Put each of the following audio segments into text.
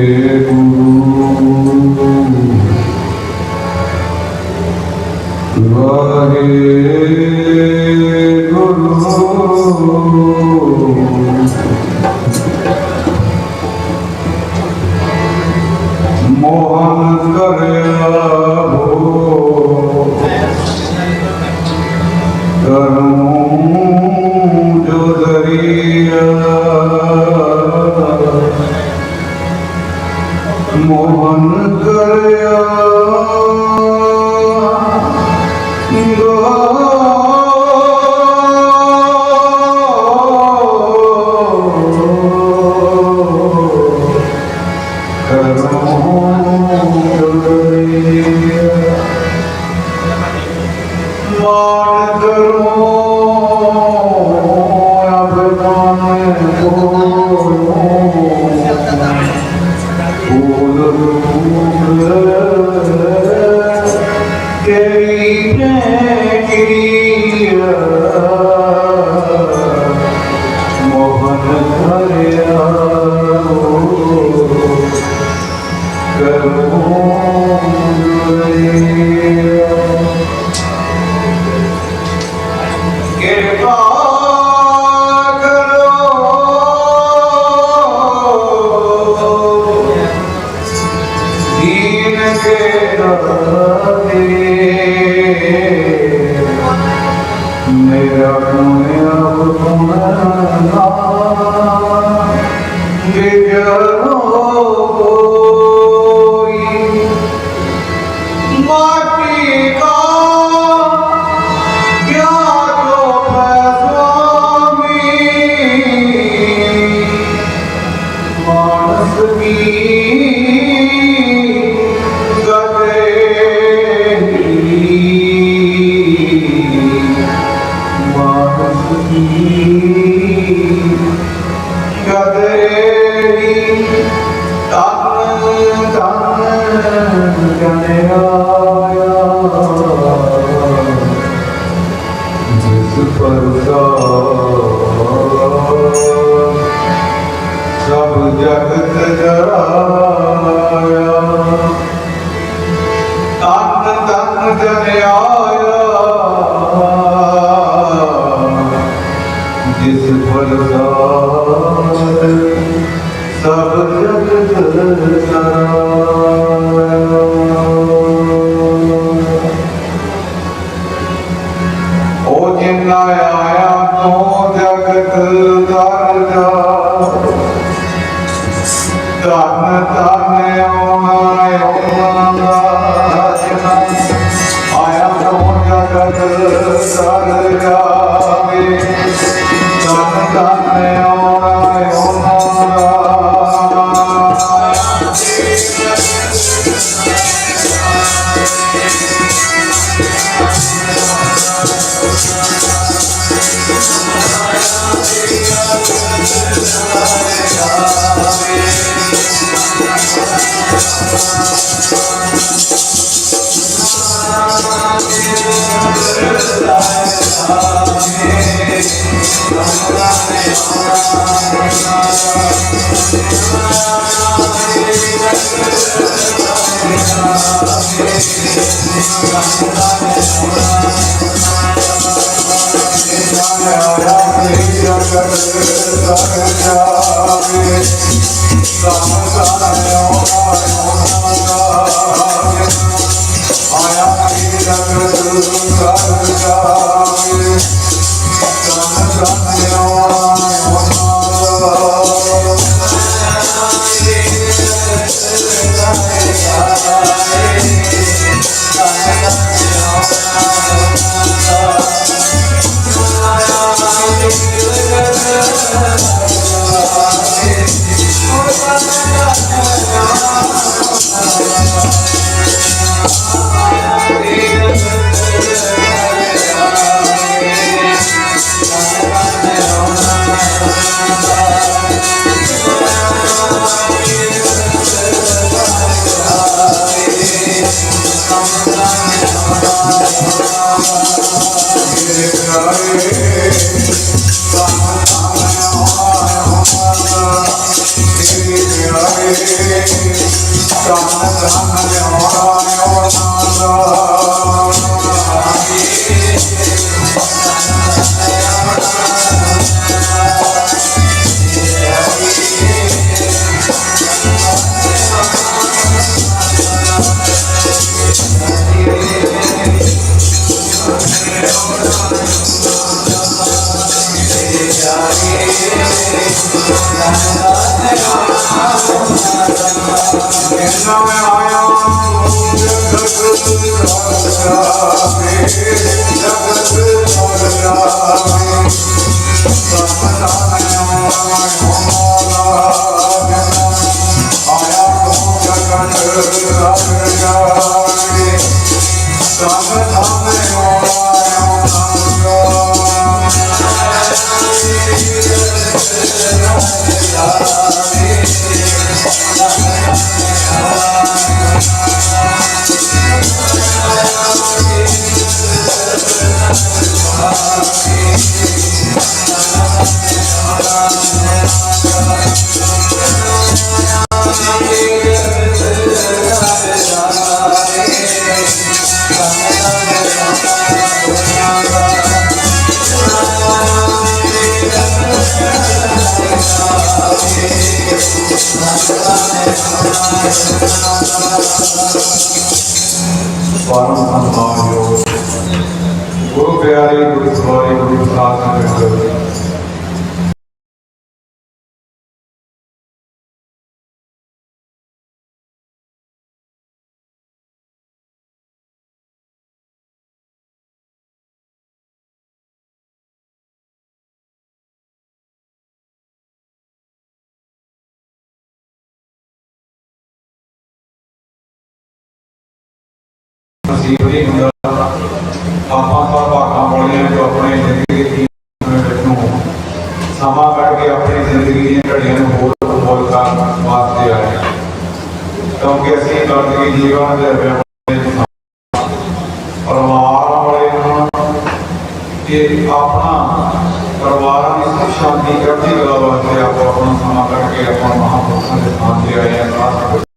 Yeah. ਮਾਨ ਆਪਣਾ 감사합니다. Thank you. ਗੁਰੂ ਪਿਆਰੇ ਗੁਰੂ ਸਵਾਰੀ ਗੁਰੂ ਸਾਧ ਸੰਗਤ ਨਸੀਬ ਨਹੀਂ ਹੁੰਦਾ ਆਪਾਂ ਸਭ ਭਾਗਾਂ ਵਾਲੇ ਜੋ ਆਪਣੇ ਜ਼ਿੰਦਗੀ ਦੀ ਨੂੰ ਸਮਾਂ ਕੱਢ ਕੇ ਆਪਣੀ ਜ਼ਿੰਦਗੀ ਦੀਆਂ ਘੜੀਆਂ ਨੂੰ ਹੋਰ ਅਨਮੋਲ ਕਰਨ ਵਾਸਤੇ ਆਏ ਹਾਂ। ਕਿਉਂਕਿ ਅਸੀਂ ਜ਼ਿੰਦਗੀ ਜੀਵਨ ਦੇ ਵਿੱਚ ਪਰਿਵਾਰ ਵਾਲੇ ਨੂੰ ਕਿ ਆਪਣਾ ਪਰਿਵਾਰਾਂ ਦੀ ਸੁਖ ਸ਼ਾਂਤੀ ਚੜ੍ਹਦੀ ਵਾਸਤੇ ਆਪੋ ਆਪਣਾ ਸਮਾਂ ਕੱਢ ਕੇ ਆਪਾਂ ਮਹਾਂਪੁਰਸ਼ਾਂ ਦੇ ਸਥਾਨ ਤੇ ਆਏ ਹਾਂ।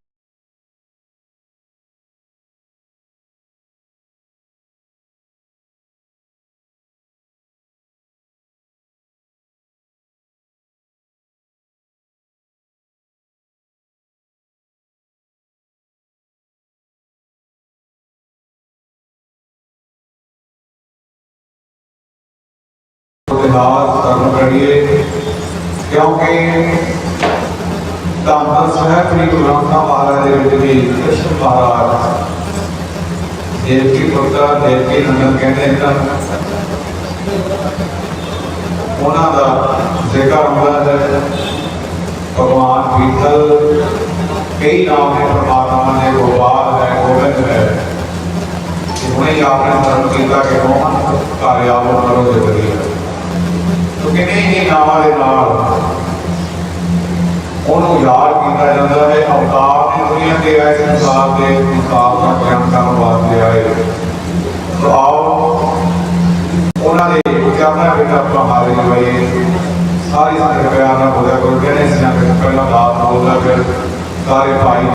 ਸਾਧ ਇਤਿਹਾਸ ਕਰਨ ਕਰੀਏ, ਕਿਉਂਕਿ ਤਾਂ ਸਾਹਿਬ ਸ੍ਰੀ ਗੁਰੂ ਗ੍ਰੰਥ ਸਾਹਿਬ ਦੇ ਵਿੱਚ ਵੀ ਕ੍ਰਿਸ਼ਨ ਮਹਾਰਾਜ ਦੇਵਕੀ ਪੁੱਤਰ ਦੇਵਕੀ ਨੰਦਨ ਕਹਿੰਦੇ ਤਾਂ ਉਹਨਾਂ ਦਾ ਜ਼ਿਕਰ ਹੁੰਦਾ ਹੈ, ਭਗਵਾਨ ਵਿਠਲ ਕਈ ਨਾਮ ਨੇ ਪਰਮਾਤਮਾ ਦੇ ਗੋਪਾਲ ਹੈ, ਗੋਬਿੰਦ ਹੈ। ਉਹਨੇ ਆਪਣੇ ਧਰਮ ਕੀਤਾ ਕਿ ਮੋਹਨ ਘਰ ਕਰੋ ਦੇ ਕਰੀਏ ਕਿੰਨੇ ਹੀ ਨਾਮਾਂ ਦੇ ਨਾਲ। ਉਹਨੂੰ ਯਾਦ ਕੀਤਾ ਜਾਂਦਾ ਹੈ, ਅਵਤਾਰ ਨੇ ਦੁਨੀਆ ਤੇ ਆਏ ਸੰਸਾਰ ਦੇ ਸੰਸਾਰ ਦਾ ਗਿਆਨ ਕਰਨ ਵਾਸਤੇ ਆਏ। ਤੋ ਆਓ, ਉਹਨਾਂ ਦੇ ਚਰਨਾਂ ਵਿੱਚ ਆਪਾਂ ਹਾਜ਼ਰੀ ਲਵਾਈਏ ਸਾਰੀ ਸੰਗਤ ਪਿਆਰ ਨਾਲ ਬੋਲਿਆ ਕਰੋ, ਕਹਿੰਦੇ ਸੰਗਤ ਪਹਿਲਾਂ ਬਾਤ ਬੋਲਦਾ ਫਿਰ ਸਾਰੇ ਭਾਈ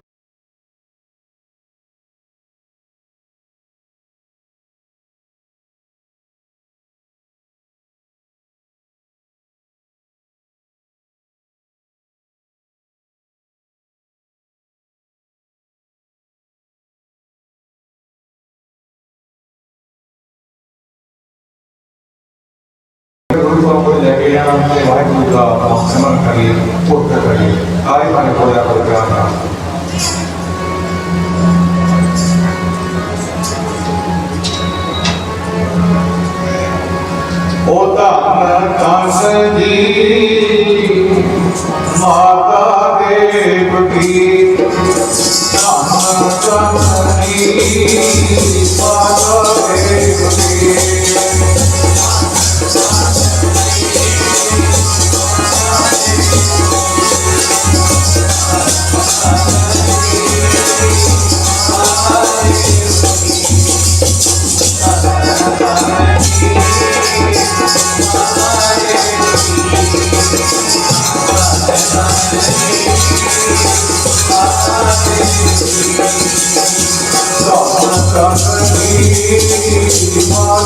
ਦਾ ਸਿਮਰਨ ਕਰੀਏ ਪੁੱਤ ਕਰੀਏ ਆਏ ਮਾਨੇ ਕੋਲਿਆ ਕੋਲ ਪਿਆਰ ਨਾਲ ਉਹ ਧੰਨ ਕੰਸ ਜੀ ਮਾਤਾ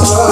Oh.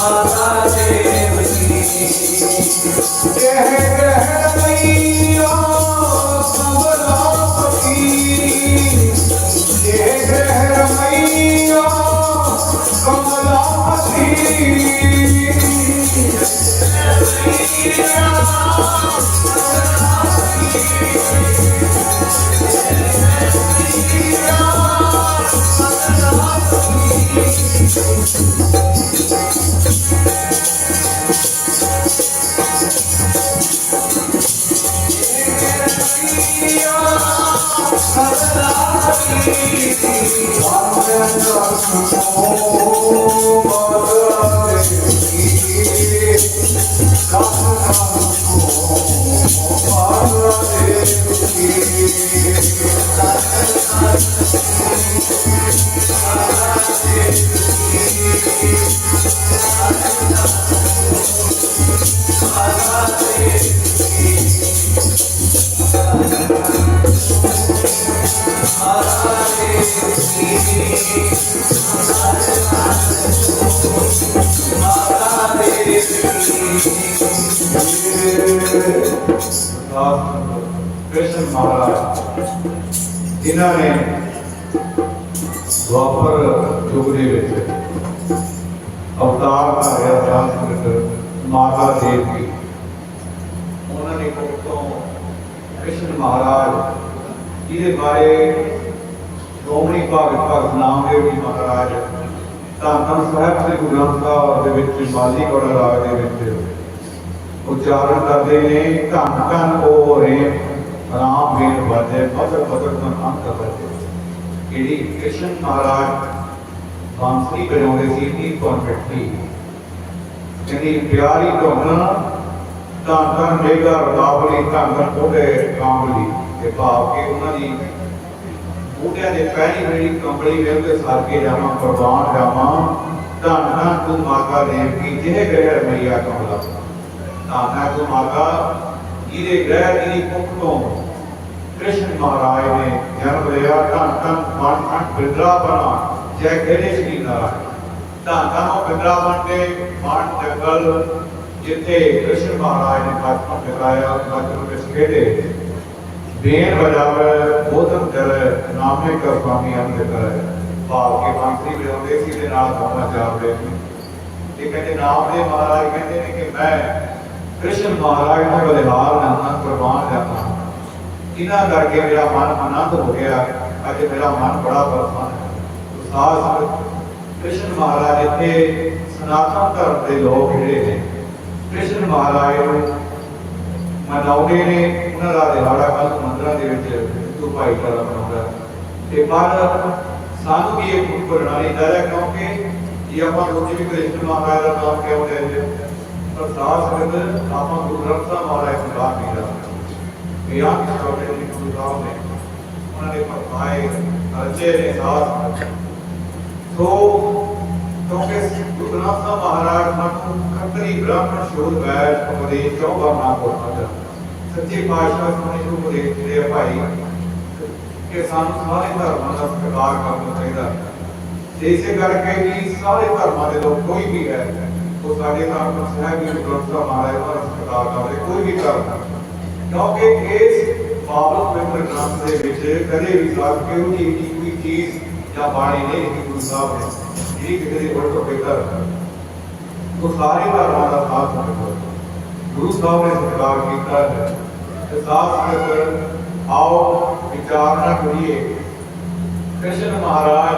ਕ੍ਰਿਸ਼ਨ ਮਹਾਰਾਜ ਜਿਨ੍ਹਾਂ ਨੇ ਦੁਆਪਰ ਯੁੱਗ ਦੇ ਵਿੱਚ ਅਵਤਾਰ ਧਾਰਿਆ ਸੰਸਕ੍ਰਿਤ ਮਾਤਾ ਦੇਵੀ ਉਹਨਾਂ ਨੇ ਕੋਲ ਕ੍ਰਿਸ਼ਨ ਮਹਾਰਾਜ, ਜਿਹਦੇ ਬਾਰੇ ਸ਼੍ਰੋਮਣੀ ਭਗਤ ਭਗਤ ਨਾਮਦੇਵ ਜੀ ਮਹਾਰਾਜ ਤਾਂ ਤਾਂ ਸਾਹਿਬ ਦੇ ਗੁਰੂ ਗ੍ਰੰਥ ਸਾਹਿਬ ਦੇ ਵਿੱਚ ਮਾਲੀ ਕੋਲ ਰਾਗ ਦੇ ਵਿੱਚ ਉਚਾਰਨ ਕਰਦੇ ਨੇ, ਧੰਨ ਧੰਨ ਉਹ ਰੇ ਰਾਮ ਵੀਰ ਬਾਜੇ ਬਦਰ ਬਦਰ ਮਨ ਅੰਤ ਕਰਦੇ ਜਿਹੜੀ ਕ੍ਰਿਸ਼ਨ ਮਹਾਰਾਜ ਬਾਂਸਰੀ ਵਜਾਉਂਦੇ ਸੀ ਇਹ ਪਰਫੈਕਟਲੀ ਕਹਿੰਦੀ, ਪਿਆਰੀ ਧੁਨ ਤਾਂ ਤਾਂ ਮੇਗਾ ਰਬਾਵਲੀ ਤਾਂ ਤਾਂ ਕੋਡੇ ਕਾਮਲੀ ਇਹ ਭਾਵ ਕਿ ਉਹਨਾਂ ਦੀ ਬੂਟਿਆਂ ਦੇ ਪਹਿਲੀ ਮੇਰੀ ਕੰਬਲੀ ਵੇਲ ਕੇ ਸਾਰ ਕੇ ਜਾਵਾਂ, ਕੁਰਬਾਨ ਜਾਵਾਂ। ਧੰਨ ਧੰਨ ਤੂੰ ਮਾਤਾ ਦੇਵ ਕੀ ਜਿਹੇ ਗਹਿਰ ਮਈਆ ਕਮਲਾ ਧੰਨ ਹੈ ਤੂੰ ਮਾਤਾ ਇਹਦੇ ਗ੍ਰਹਿ ਦੀ ਕੁੱਖ ਤੋਂ ਕ੍ਰਿਸ਼ਨ ਮਹਾਰਾਜ ਨੇ ਜਨਮ ਲਿਆ, ਧੰਨ ਧੰਨ ਮਨ ਮਨ ਬਿੰਦਰਾਵਨ ਜੈ ਕਿਹੜੇ ਸ਼੍ਰੀ ਨਾਰਾਇਣ ਧੰਨ ਧੰਨ ਬਿੰਦਰਾਵਨ ਦੇ ਮਨ ਜੰਗਲ, ਜਿੱਥੇ ਕ੍ਰਿਸ਼ਨ ਮਹਾਰਾਜ ਨੇ ਬਚਪਨ ਬਿਤਾਇਆ ਬਚਪਨ ਵਿੱਚ ਖੇਡੇ। ਬੇਨ ਵਜਾਵੇ ਬੋਧਨ ਕਰੇ, ਨਾਮੇ ਕਰ ਪਾਮੀ ਅੰਤ ਕਰੇ। ਭਾਵ ਕੇ ਬਾਂਸਰੀ ਵਜਾਉਂਦੇ ਸੀ ਦੇ ਨਾਲ ਗਾਉਣਾ ਚਾਹਦੇ ਇਹ ਕਹਿੰਦੇ, ਨਾਮ ਦੇ ਮਹਾਰਾਜ ਕਹਿੰਦੇ ਨੇ ਕਿ ਮੈਂ ਕ੍ਰਿਸ਼ਨ ਮਹਾਰਾਜ ਨੂੰ ਬਲਿਹਾਰ ਨਾਮ ਕੁਰਬਾਨ ਜਾਂਦਾ ਇਹਨਾਂ ਕਰਕੇ ਮੇਰਾ ਮਨ ਆਨੰਦ ਹੋ ਗਿਆ। ਅੱਜ ਮੇਰਾ ਮਨ ਬੜਾ ਪ੍ਰਸੰਨ ਹੈ। ਸਾਧ ਕ੍ਰਿਸ਼ਨ ਮਹਾਰਾਜ ਇੱਥੇ ਸਨਾਤਨ ਧਰਮ ਦੇ ਲੋਕ ਜਿਹੜੇ ਨੇ, ਕ੍ਰਿਸ਼ਨ ਮਹਾਰਾਜ ਨੂੰ ਮਨਾਉਂਦੇ ਨੇ। ਉਹਨਾਂ ਦਾ ਦਿਹਾੜਾ ਕੱਲ ਮੰਦਰਾਂ ਦੇ ਵਿੱਚ ਭਾਈ ਭਾਈਚਾਰਾ ਮਨਾਉਂਦਾ ਹੈ। ਤੇ ਪਰ ਸਾਨੂੰ ਵੀ ਇਹ ਗੁਰੂ ਪ੍ਰਣਾਲੀ ਦਾ ਹੈ, ਕਿਉਂਕਿ ਜੇ ਆਪਾਂ ਰੋਜ਼ ਵੀ ਕ੍ਰਿਸ਼ਨ ਮਹਾਰਾਜ ਦਾ ਨਾਮ ਕਿਉਂ ਲੈਂਦੇ ਪਰ ਸਾਧ ਸੰਗਤ ਆਪਾਂ ਗੁਰੂ ਗ੍ਰੰਥ ਸਾਹਿਬ ਮਹਾਰਾਜ ਨੂੰ ਬਾਤ ਨਹੀਂ ਕਰਦੇ। ਇਹ ਆਪ ਛੋਟੇ ਜਿਹੇ ਗੁਰੂ ਸਾਹਿਬ ਨੇ ਉਹਨਾਂ ਦੇ ਪਰਮਾਏ ਅਰਚੇ ਨੇ ਸਾਧ ਸੰਗਤ ਸੋ ਕਿਉਂਕਿ ਗੁਰੂ ਗ੍ਰੰਥ ਸਾਹਿਬ ਮਹਾਰਾਜ ਸਾਨੂੰ ਖੱਤਰੀ ਬ੍ਰਾਹਮਣ ਸ਼ੂਦ ਵੈਦ ਉਪਦੇਸ਼ ਕਿਉਂ ਕਰਨਾ ਕੋਤਾ ਸੱਚੇ ਪਾਤਸ਼ਾਹ ਸੋਨੇ ਨੂੰ ਉਪਦੇਸ਼ ਦੇ ਭਾਈ ਕਿ ਸਾਨੂੰ ਸਾਰੇ ਧਰਮਾਂ ਦਾ ਸਤਿਕਾਰ ਕਰਨਾ ਚਾਹੀਦਾ ਤੇ ਇਸੇ ਕਰਕੇ ਵੀ ਸਾਰੇ ਧਰਮਾਂ ਦੇ ਲੋਕ ਕੋਈ ਵੀ ਹੈ ਉਹ ਸਾਡੇ ਧਰਮ ਨੂੰ ਸਹਿਬ ਗੁਰੂ ਗ੍ਰੰਥ ਸਾਹਿਬ ਮਹਾਰਾਜ ਦਾ ਸਤਿਕਾਰ ਕਰਦੇ ਕੋਈ ਵੀ ਧਰਮ ਕਿਉਂਕਿ ਇਸ ਬਾਬਲ ਪਵਿੱਤਰ ਗ੍ਰੰਥ ਦੇ ਵਿੱਚ ਕਦੇ ਵੀ ਸਾਥ ਕਿਉਂ ਨਹੀਂ ਇਹਦੀ ਕੋਈ ਚੀਜ਼ ਜਾਂ ਬਾਣੀ ਨਹੀਂ ਲਿਖੀ ਗੁਰੂ ਸਾਹਿਬ ਨੇ। ਜਿਹੜੀ ਕਿਸੇ ਦੀ ਉਲਟ ਤੋਂ ਬਿਹਤਰ ਹੈ ਉਹ ਸਾਰੇ ਧਰਮਾਂ ਦਾ ਸਾਥ ਹੈ ਗੁਰੂ ਸਾਹਿਬ ਨੇ ਸਤਿਕਾਰ ਕੀਤਾ ਹੈ। ਤੇ ਸਾਥ ਸੰਗਤ ਆਓ ਵਿਚਾਰਨਾ ਕਰੀਏ। ਕ੍ਰਿਸ਼ਨ ਮਹਾਰਾਜ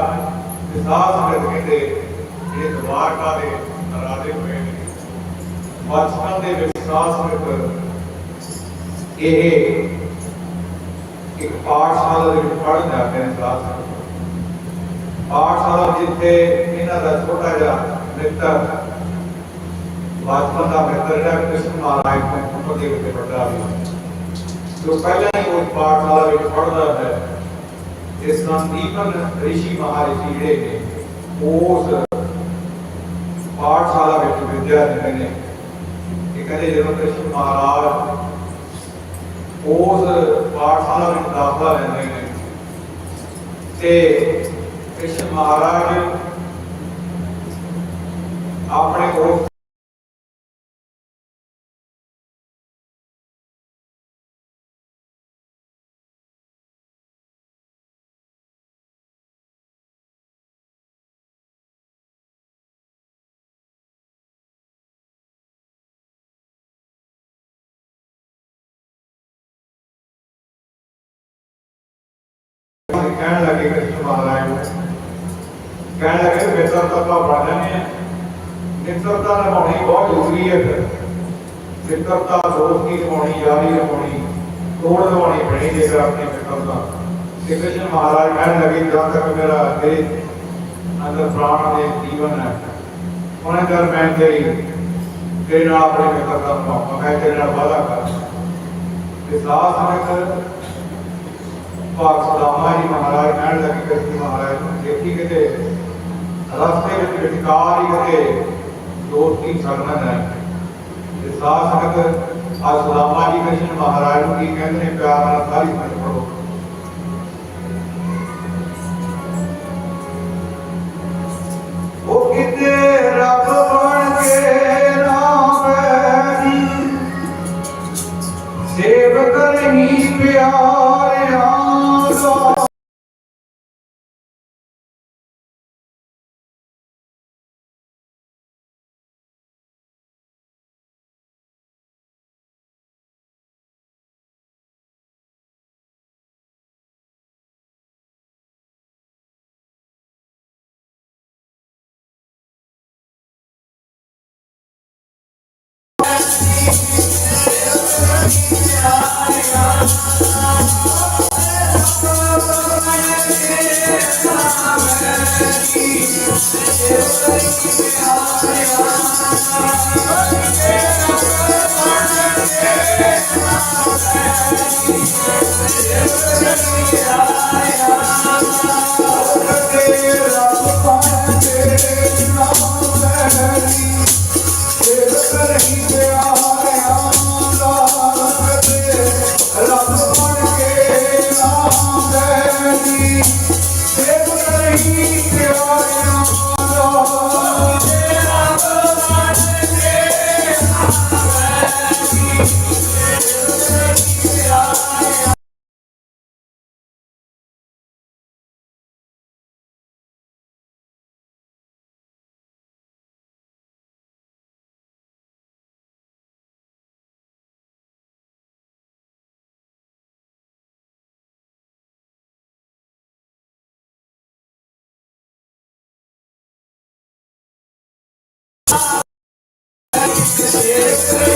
ਤੇ ਸਾਥ ਸੰਗਤ ਕਹਿੰਦੇ ਇਹ ਦਵਾਰਕਾ ਦੇ ਰਾਜੇ ਹੋਏ ਨੇ। ਬਚਪਨ ਦੇ ਵਿੱਚ ਸਾਥ ਸੰਗਤ ਇਹ ਇੱਕ ਪਾਠਸ਼ਾਲਾ ਦੇ ਵਿੱਚ ਪੜ੍ਹਨ ਜਾਂਦੇ ਨੇ ਸਾਥ ਪਾਠਸ਼ਾਲਾ ਜਿੱਥੇ ਇਹਨਾਂ ਦਾ ਛੋਟਾ ਜਿਹਾ ਮਿੱਤਰ, ਬਚਪਨ ਦਾ ਮਿੱਤਰ ਜਿਹੜਾ ਕ੍ਰਿਸ਼ਨ ਮਹਾਰਾਜ ਨੂੰ ਉੱਪਰ ਦੇ ਉੱਤੇ ਵੱਡਾ ਸੀ ਜੋ ਪਹਿਲਾਂ ਹੀ ਉਸ ਪਾਠਸ਼ਾਲਾ ਵਿੱਚ ਪੜ੍ਹਦਾ ਹੈ ਇਸ ਸੰਦੀਪਨ ਰਿਸ਼ੀ ਮਹਾਰਿਸ਼ੀ ਜਿਹੜੇ ਨੇ, ਉਸ ਪਾਠਸ਼ਾਲਾ ਵਿੱਚ ਵਿਦਿਆ ਦਿੰਦੇ ਨੇ। ਇਹ ਕਹਿੰਦੇ ਜਦੋਂ ਕ੍ਰਿਸ਼ਨ ਮਹਾਰਾਜ ਉਸ ਪਾਠਸ਼ਾਲਾ ਵਿੱਚ ਦਾਖਲਾ ਲੈਂਦੇ ਨੇ। ਤੇ ਕ੍ਰਿਸ਼ਨ ਮਹਾਰਾਜ ਆਪਣੇ ਉਸ ਕਹਿਣ ਲੱਗੇ ਕ੍ਰਿਸ਼ਨ ਮਹਾਰਾਜ ਨੂੰ ਕਹਿਣ ਲੱਗੇ ਵੀ ਮਿੱਤਰਤਾ ਆਪਾਂ ਬਣਾ ਲੈਣੇ ਆ। ਮਿੱਤਰਤਾ ਨਿਭਾਉਣੀ ਬਹੁਤ ਜ਼ਰੂਰੀ ਹੈ ਫਿਰ। ਮਿੱਤਰਤਾ ਦੋਸਤੀ ਨਿਭਾਉਣੀ, ਯਾਰੀ ਨਿਭਾਉਣੀ, ਤੋੜ ਨਿਭਾਉਣੀ ਬਣੀ ਜੇਕਰ ਆਪਣੀ ਮਿੱਤਰਤਾ। ਤੇ ਕ੍ਰਿਸ਼ਨ ਮਹਾਰਾਜ ਕਹਿਣ ਲੱਗੇ, ਜਦੋਂ ਤੱਕ ਮੇਰਾ ਇਹ ਅੰਦਰ ਪ੍ਰਾਣ ਦੇ ਜੀਵਨ ਹੈ, ਉਹਨੇ ਦਰ ਮੈਂ ਤੇਰੀ, ਤੇਰੇ ਨਾਲ ਆਪਣੀ ਮਿੱਤਰਤਾ ਨਿਭਾਉਂਗਾ ਮੈਂ ਤੇਰੇ ਨਾਲ ਵਾਅਦਾ ਕਰ ਤੇ ਸਾਥ ਸੰਗਤ ਭਾਗ ਸੁਦਾਮਾ ਜੀ ਮਹਾਰਾਜ ਕਹਿਣ ਲੱਗੇ ਕ੍ਰਿਸ਼ਨ ਮਹਾਰਾਜ ਨੂੰ ਦੇਖੀ ਕਿਤੇ ਰਸਤੇ ਵਿੱਚ ਵਿਚਕਾਰ ਹੀ ਕਿਤੇ ਦੋਸਤੀ ਛੱਡਣਾ ਹੈ ਤੇ ਸਾਧ ਸੰਗਤ ਆ ਸੁਦਾਮਾ ਜੀ ਕ੍ਰਿਸ਼ਨ ਮਹਾਰਾਜ ਨੂੰ ਕੀ ਕਹਿੰਦੇ ਨੇ ਪਿਆਰ ਨਾਲ ਸਾਰੀ ਸੰਗਤ ਪੜੋ ਉਹ Yeah. esquecer. É